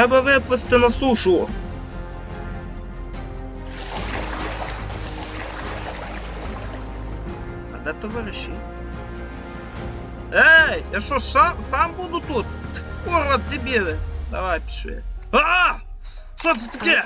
Треба виплисти на сушу. А де товариші? Ей, я що, сам, сам буду тут? Курва, дебіли. Давай, пішли. А! Що це таке?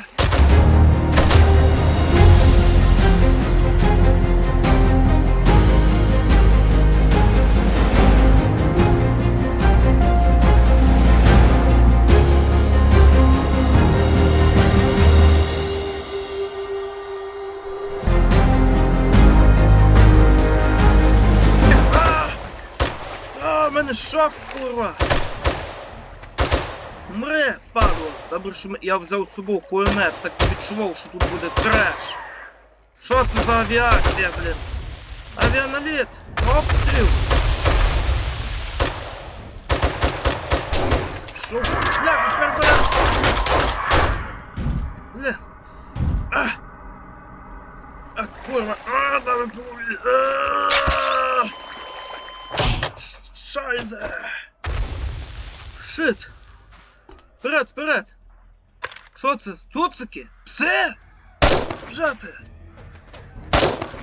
шок, курва! Мре, падло! Добре, що ми- я взяв з собою кулемет, так відчував, що тут буде треш. Що це за авіація, блін? Авіаналіт! Обстріл! Що? Бля, тепер зараз... Бля. А! А, курва! А, давай поволі! А! Шайзе! Шит! Вперед, вперед! Що це? Цуцики? Пси? Жати!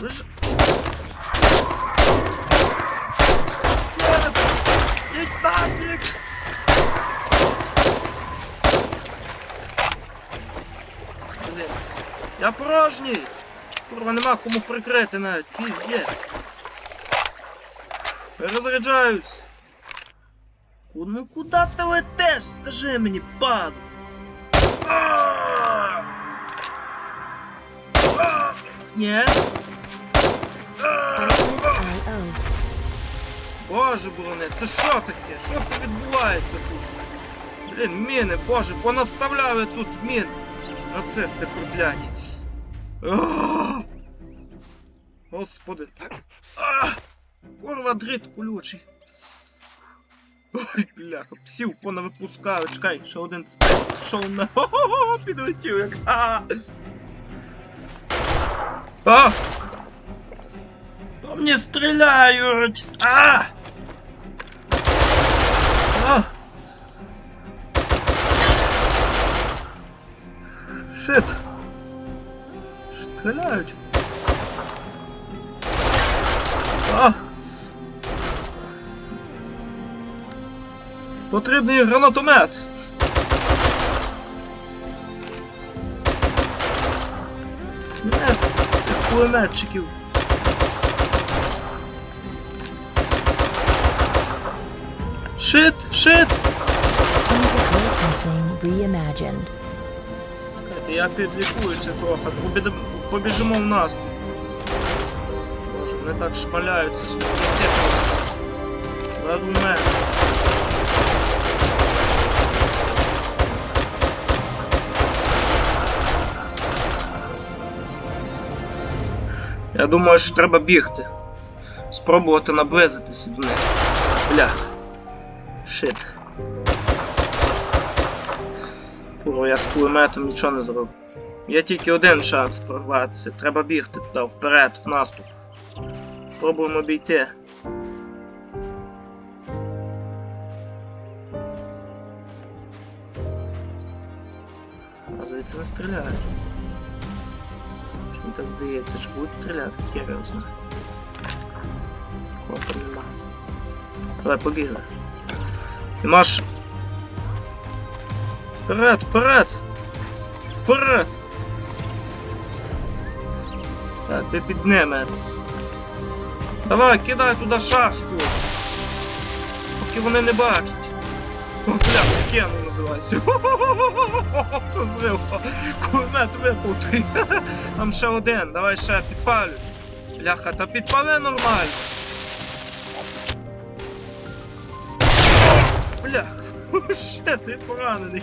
Лиш... Стет! Диктатик! Блін. Я порожній! Курва, нема кому прикрити навіть, піздець. Перезаряджаюсь. Ку- Ну куди ти летиш? Скажи мені, паду. А! А! Ні. А! Боже борони, це що таке? Що це відбувається тут? Блін, міни, боже, понаставляли тут мін. Нацисти прокляті. А! Господи. А! Курва, дріт колючий. Ой, бляха, псів понавипускали. Чекай, ще один спить. Шоу на. Хо-хо-хо, підлетів як. А! А! По мені стріляють! А! А! Шит! Стріляють! А! Потрібний гранатомет! Смес кулеметчиків! Шит! Шит! Я підлікуюся трохи, побіж- побіжимо в нас. Боже, вони так шмаляються, що таке. Зразу в мене. Я думаю, що треба бігти. Спробувати наблизитися до них. Блях. Шит. Курва, я з кулеметом нічого не зробив. Є тільки один шанс прорватися. Треба бігти туди, вперед, в наступ. Пробуємо обійти. А звідси не стріляють. Чи так здається, що будуть стріляти, хер його нема. Давай побігли. Ж Вперед, вперед! Вперед! Так, ти підніме. Давай, кидай туди шашку! Поки вони не бачать. Бля, пікену називається. Хо-хо-хо-хо-хо-хо, Це зрив. Кулемет випутий. Там ще один, давай ще підпалюй. Бляха, та підпали нормально. Бляха. Ще ти поранений.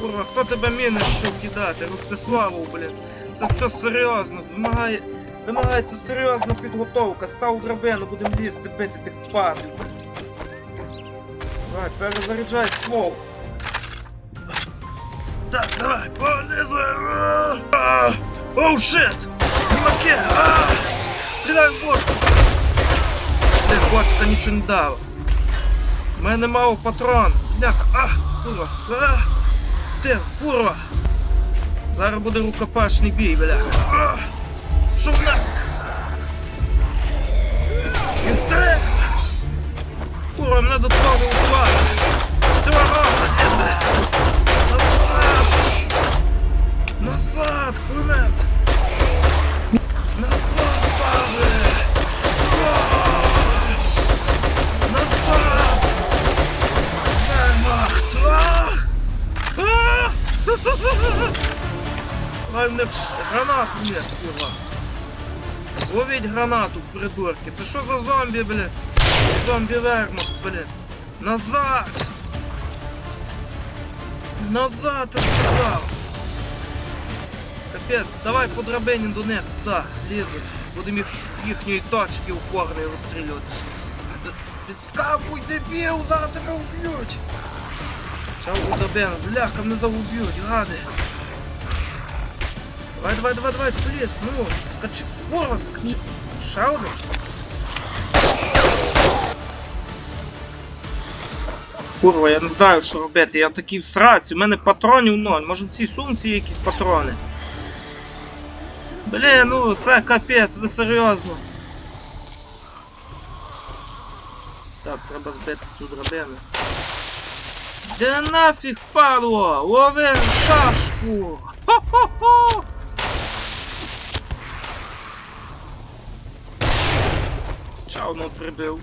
Курва, хто тебе міни вчив кидати? Ростиславу, блін. Це все серйозно. Вимагає. Вимагається серйозна підготовка. Став драбину, будемо лізти, бити тих падлів. Давай, перезаряджай ствол. Так, давай. А! Оу, шит! Маке! Стріляй в бочку! Блін, бочка нічого не дала. У мене мало патрон. бляха. А, курва. А, ти, курва. Зараз буде рукопашний бій, бляха. А, Шовнак. Курва, мене до того вбивати. Це ворота, іде. Назад. Назад, кулемет. Назад, паде. Назад! Вермахт! Ай, в них ж гранату нет, курва. Ловіть гранату, придурки. Це що за зомбі, блядь? Зомбі вермахт, блядь. Назад! Назад, я сказав! Капець, давай по драбині до них, туди, лізе. Будемо їх з їхньої точки упорної розстрілювати. Підскакуй, дебіл, зараз тебе вб'ють. Чав у драбину, бляха, мене завб'ють, гади. Давай, давай, давай, давай, пліс, ну, скачи, курва, скачи. Ще Курва, я не знаю, що робити. Я такий в сраці, у мене патронів ноль. Може в цій сумці є якісь патрони. Блін, ну це капець, ви серйозно. Так, треба збити цю драбину. Де нафіг, падло! Лови шашку! Хо-хо-хо! Чавно прибив.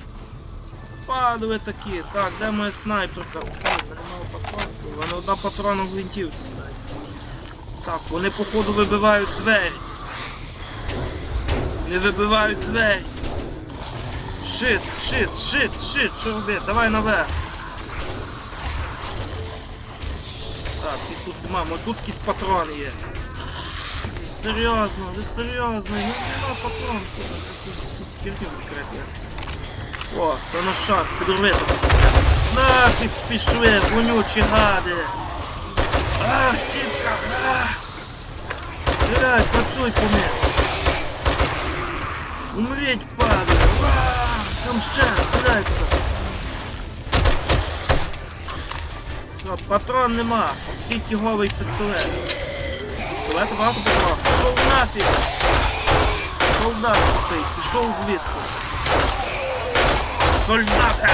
Падли такі. Так, де моя снайперка? У мене одна патрона в гвинтівці снайперській. Так, вони походу вибивають двері. Не вибивають двері. Шит, шит, шит, шит, що робити? Давай наверх. Так, і тут нема, мо тут якісь патрони є. Серйозно, ви серйозно, ну нема патрон, тут тут викрепляться. О, це наш шанс, підорвити. Нафіг пішли, вонючі гади. А, сітка, а. Стріляй, працюй по них. Умріть, падає. А, Там ще, туди. Все, патрон нема, тільки голий пістолет. Пістолет багато патрон. Пішов нафіг. Солдат пішов звідси. Солдати!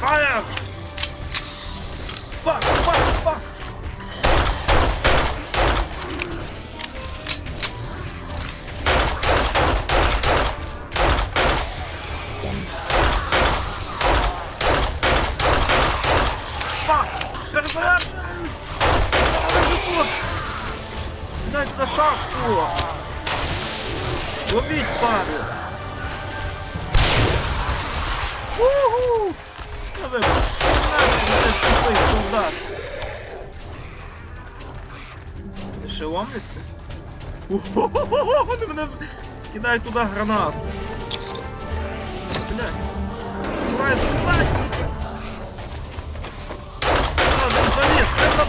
Фаєр! Фак, фак, фак! Фак! Перезаряджаюсь! Я вже тут! Дать на шашку! Ловіть пару! Уху! Це ви тупий солдат! Ти шеломиться? Уху! Вони мене кидають туди гранату! Блядь! Давай, закривай! Він заліз! Це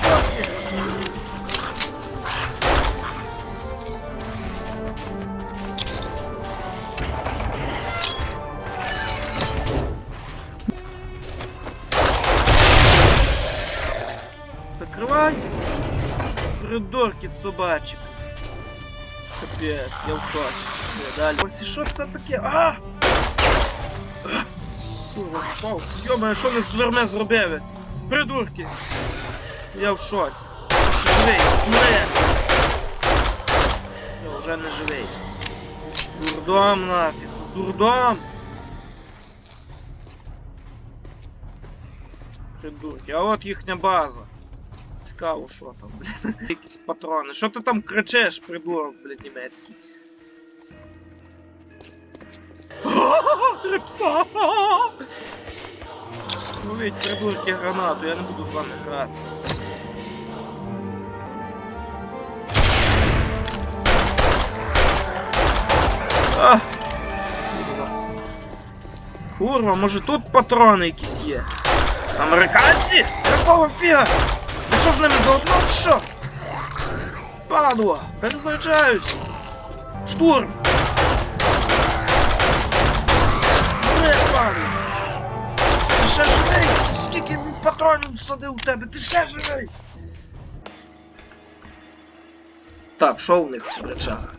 Придурки собачок! Капець, я в. Далі. Ось і що це таке? А! Курва, впав. Йома, що ми з дверми зробили? Придурки! Я в шоці. Живий, не! Все, вже не живий. Дурдом нафіг, дурдом! Придурки, а от їхня база. Цікаво, що там, блін. Якісь патрони. Що ти там кричеш, придурок, блядь, німецький? Три пса! Ловіть, придурки, гранату, я не буду з вами гратися. А! Курва, може тут патрони якісь є? Американці? Якого фіга? Що з ними заодно що? Падло! Перезаряджаюсь! Штурм! Не, падло! Ти ще живий? патронів всадив у тебе, ти ще живий! Так, що в них в речах?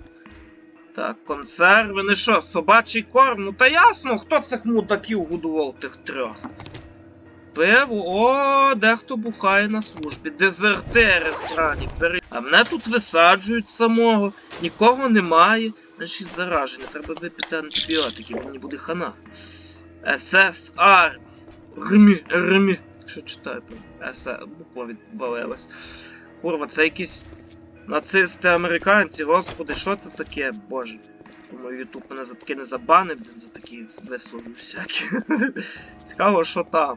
Так, консерви, не що, собачий корм? Ну та ясно, хто цих мудаків годував тих трьох. Пиво, о, дехто бухає на службі. Дезертери срані. А мене тут висаджують самого, нікого немає. Значить зараження, треба випити антибіотики, мені буде хана. СС армія. Рмі, рмі. Що читаю? С, буква відвалилась. Курва, це якісь нацисти американці, господи, що це таке, боже. Думаю, Ютуб мене за таке не забанив, блін, за такі вислови всякі. Цікаво, що там.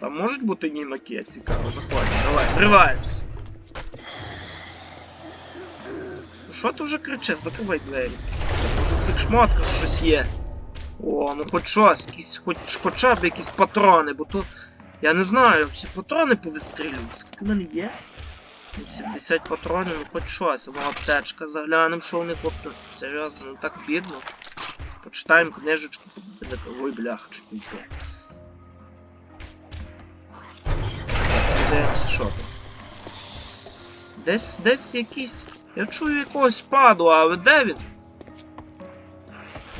Там можуть бути німаки, цікаво, заходимо. Давай, вриваємось. Що ти вже кричиш? Закривай двері. Може в цих шмотках щось є. О, ну хоч щось, якісь, хоч, хоча б якісь патрони, бо то. Я не знаю, всі патрони повистрілюю. Скільки в мене є? Ну, 70 патронів, ну хоч щось, або аптечка, заглянемо, що у них от, ну, серйозно, ну так бідно. Почитаємо книжечку, ой, бляха, чуть не. Подивимося, що там. Десь, десь якийсь. Я чую якогось паду, але де він?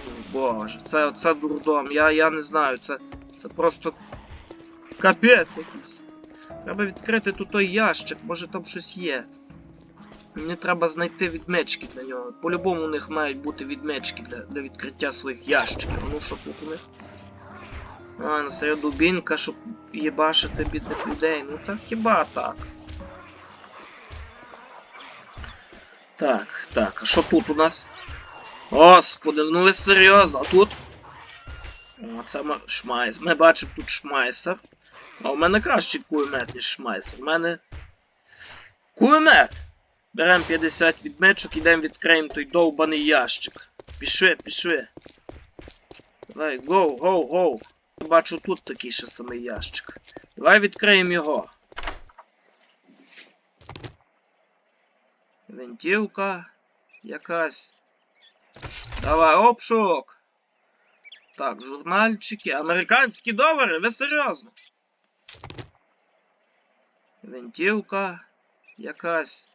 Фу, Боже, це, це дурдом. Я, я не знаю, це, це просто капець якийсь. Треба відкрити тут той ящик, може там щось є. Мені треба знайти відмички для нього. По-любому у них мають бути відмички для, для відкриття своїх ящиків. А Ну що тут у них? А, на серед дубінка, щоб їбашити бідних людей. Ну так хіба так? Так, так, а що тут у нас? Господи, ну ви серйозно, а тут? О, це шмайс. Ми бачимо тут шмайсер. А у мене кращий кулемет, ніж шмайсер. У мене. Кулемет! Беремо 50 відмичок, ідемо відкриємо той довбаний ящик. Пішли, пішли. Давай, гоу, гоу, гоу. Бачу тут такий ще самий ящик. Давай відкриємо його. Вентілка якась. Давай, обшук. Так, журнальчики. Американські долари, ви серйозно? Вентілка якась.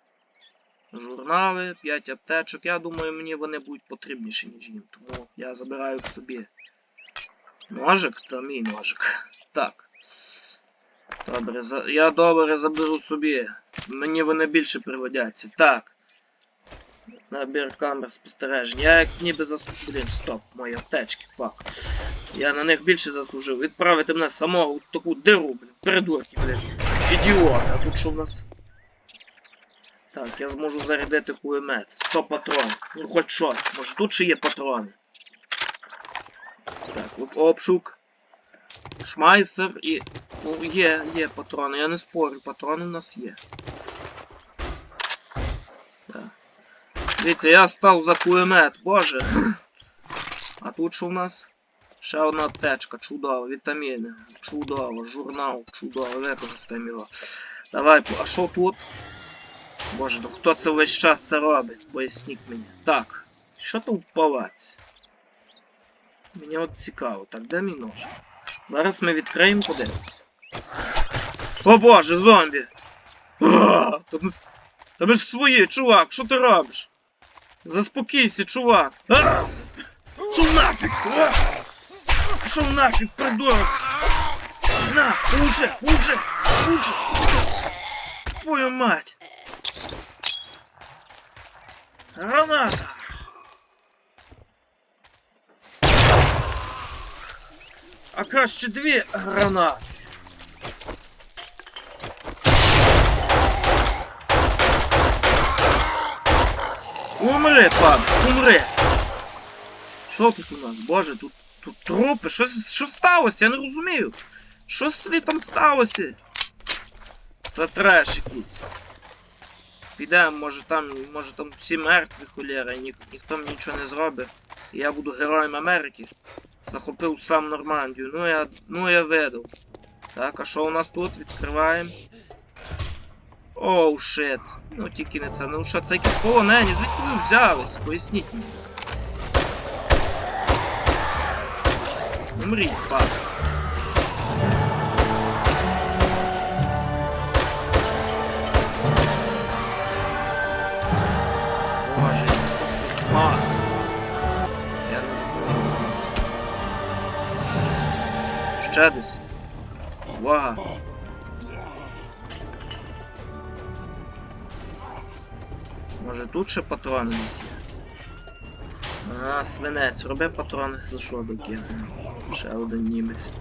Журнали, 5 аптечок. Я думаю, мені вони будуть потрібніші, ніж їм. Тому я забираю к собі. Ножик, та мій ножик. Так. Добре, за... я добре заберу собі. Мені вони більше пригодяться. Так. Набір камер спостережень. Я як ніби заслужив. Блін, стоп, мої аптечки, фак. Я на них більше заслужив. Відправити мене самого в таку диру, блін, придурки, блін. Ідіот, а тут що в нас? Так, я зможу зарядити кулемет. 100 патронів. Ну хоч щось. Може тут ще є патрони. Так, обшук. Шмайсер і. Ну, є, є патрони, я не спорю, патрони в нас є. Так. Дивіться, я став за кулемет, боже. А тут що в нас? Ще одна аптечка, чудово, вітаміни, чудово, журнал, чудово, використаємо його. Давай, а що тут? Боже, ну хто це весь час це робить? Поясніть мені. Так, що там в палаці? Мені от цікаво, так, де мій нож? Зараз ми відкриємо, подивимось. О боже, зомбі! Та ми, ж свої, чувак, що ти робиш? Заспокійся, чувак! А! Що нафіг? Що нафіг, придурок? На, получи, получи, получи! Твою мать! Граната! А краще дві гранати. Умри, пан, умри. Що тут у нас? Боже, тут, тут трупи, що, що сталося? Я не розумію. Що з світом сталося? Це треш якийсь. Підемо, може там, може там всі мертві холєра, і ніх, ніхто мені нічого не зробить. І я буду героєм Америки. Захопив сам Нормандію. Ну я. Ну я видав. Так, а що у нас тут? Відкриваємо. Оу, шит. Ну тільки не це. Ну що, це якісь полонені, звідки ви взялись? Поясніть мені. Умріть, пан. Ще десь. Може тут ще патрони десь є? А, свинець, роби патрони за що докину. Ще один німець.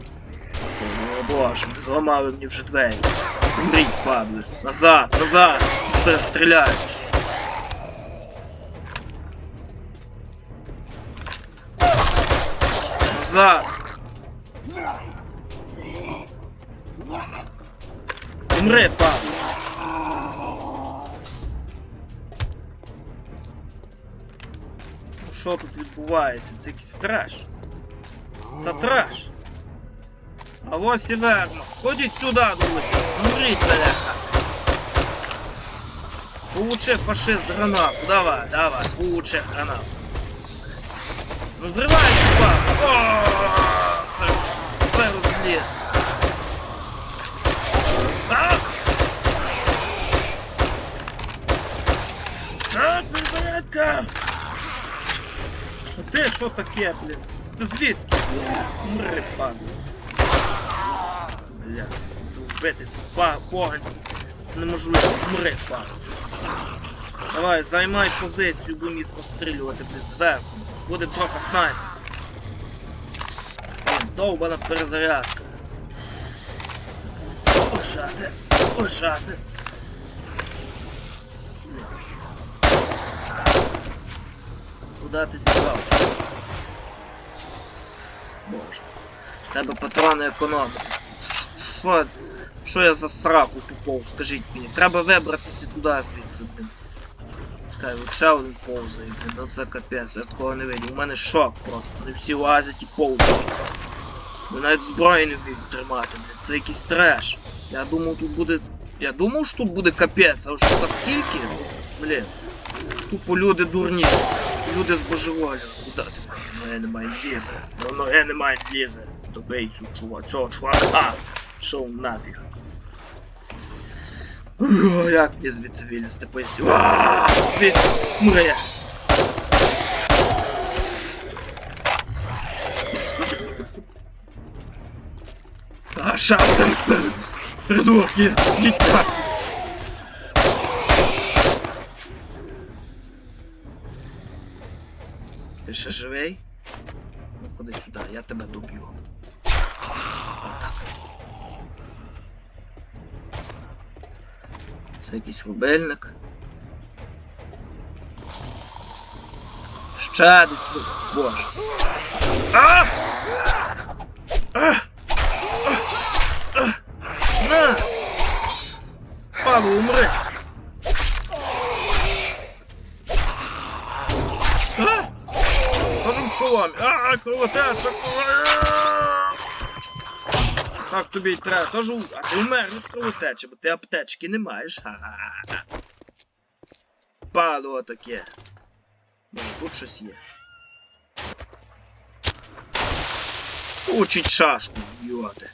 О боже, зламали мені вже двері. Умріть, падли. Назад, назад! Стріляють. Назад! Умри, падли! Ну, Що тут відбувається? Це якийсь треш. Це треш. А ось і верно. Ходіть сюди, друзі. Умріть, бляха. Получи фашист гранату. Давай, давай, получи гранату. Ну зривай сюди. О, це, це розліт. Перезарядка! А ти що таке, блін? Ти звідки? Мри, падло. Бля, це вбити па- поганці. Це неможливо. Мри, падло. Давай, займай позицію, будемо їх розстрілювати, блін, зверху. Буде трохи снайпер. Довбана перезарядка. Лежати, лежати. Куда ти зібрався? Боже. Треба патрони економити. Що, що я за сраку тупов, скажіть мені. Треба вибратися туди звідси, блін. Чекай, ще один повзає, блін, ну це капець, я такого не видів. У мене шок просто. Вони всі лазять і повзають. Вони навіть зброї не вміють тримати, блін. Це якийсь треш. Я думав тут буде. Я думав, що тут буде капець, а що скільки? Блін. Тупо люди дурні. Люди збожеволі. Куда ти? Ноги немає лізе. Ну ноги немає лізе. Добий цю чува, цього чувака. Шов нафіг. Як мені звідси вилізти поясі. Від мрія. А, шапка. Придурки, дітька. Ще живий? Ходи сюди, я тебе доб'ю. Отак. Це якийсь рубельник. Ще десь. Боже. А! А! А! На! Павло, умри! А! Кажу в кровотеча, кровотеча. Так тобі й треба. Кажу, а ти вмер від кровотечі, бо ти аптечки не маєш. Ха-ха-ха. Падло таке. Може тут щось є. Учить шашку, ідіоти.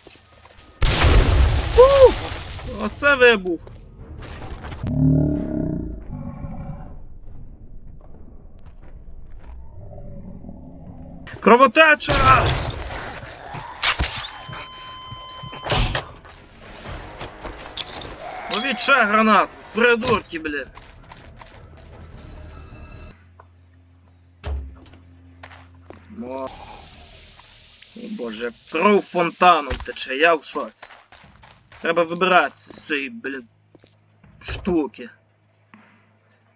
Оце вибух. Кровотеча! Ловіть ще гранату, придурки, блін. О боже, кров фонтаном тече, я в шоці. Треба вибиратися з цієї, блін, штуки.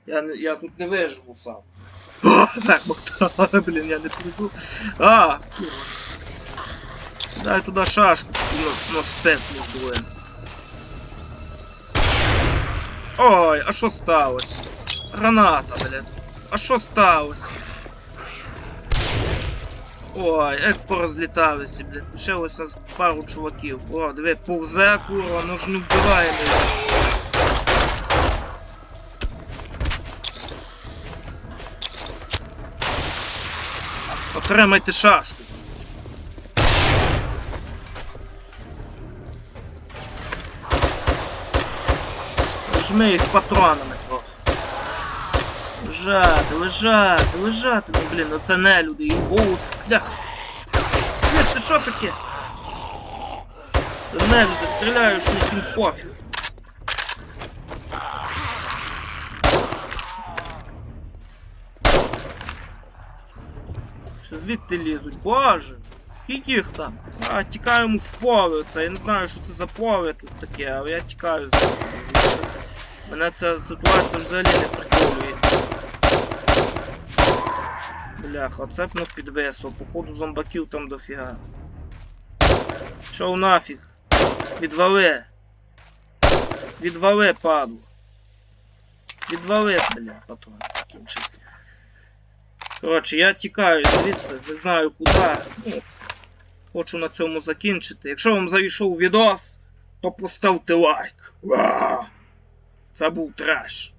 Я, я тут не виживу сам. О, так, Богдан, блін, я не прийду. А, курва. Дай туди шашку на, на стенд не здуємо. Ой, а що сталося? Граната, блін. А що сталося? Ой, як порозліталися, блін. Ще ось нас пару чуваків. О, диви, повзе, курва, ну ж не вбиваємо Його. Отримайте шашку. Жми їх патронами трохи. Лежати, лежати, лежати. Ну блін, ну це не люди, і голос. Блях. Блять, це що таке? Це невже стріляю, що їм пофіг. Що звідти лізуть? Боже! Скільки їх там? А, тікаємо в поле. Це я не знаю, що це за поле тут таке, але я тікаю звідси. Мене ця ситуація взагалі не приколює. Бляха, оце б ну підвесло. Походу зомбаків там дофіга. Шов нафіг. Відвали. Відвали, падло. Відвали, бля, патрон закінчився. Коротше, я тікаю звідси, не знаю куди. Ну, хочу на цьому закінчити. Якщо вам зайшов відос, то поставте лайк. Це був треш.